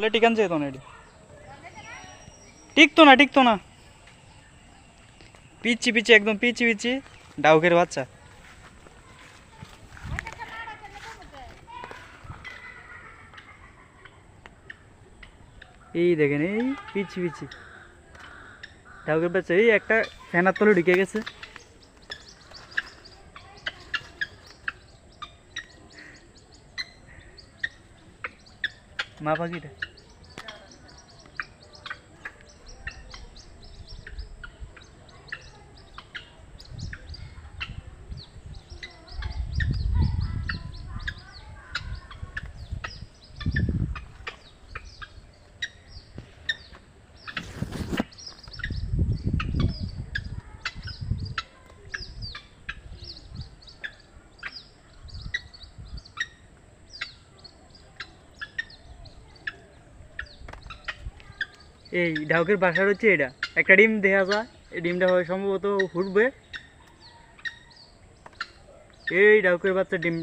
বলে টিকান যেত না এটি? টিকতো না টিকতো না। পিচ্ছি পিচ্ছি, একদম পিচ্ছি পিচ্ছি, ডাউকের বাচ্চা। এই দেখেন, এই পিচ্ছি পিচ্ছি। ডাউকের বাচ্চা, এই একটা ফ্যানার তলে ঢুকে গেছে। माफा किती এই ঢাউকের বাসার হচ্ছে এটা। একটা ডিম দেখা যায়, এই ডিমটা হয় সম্ভবত ফুটবে। এই ডাউকের বাচ্চা ডিম।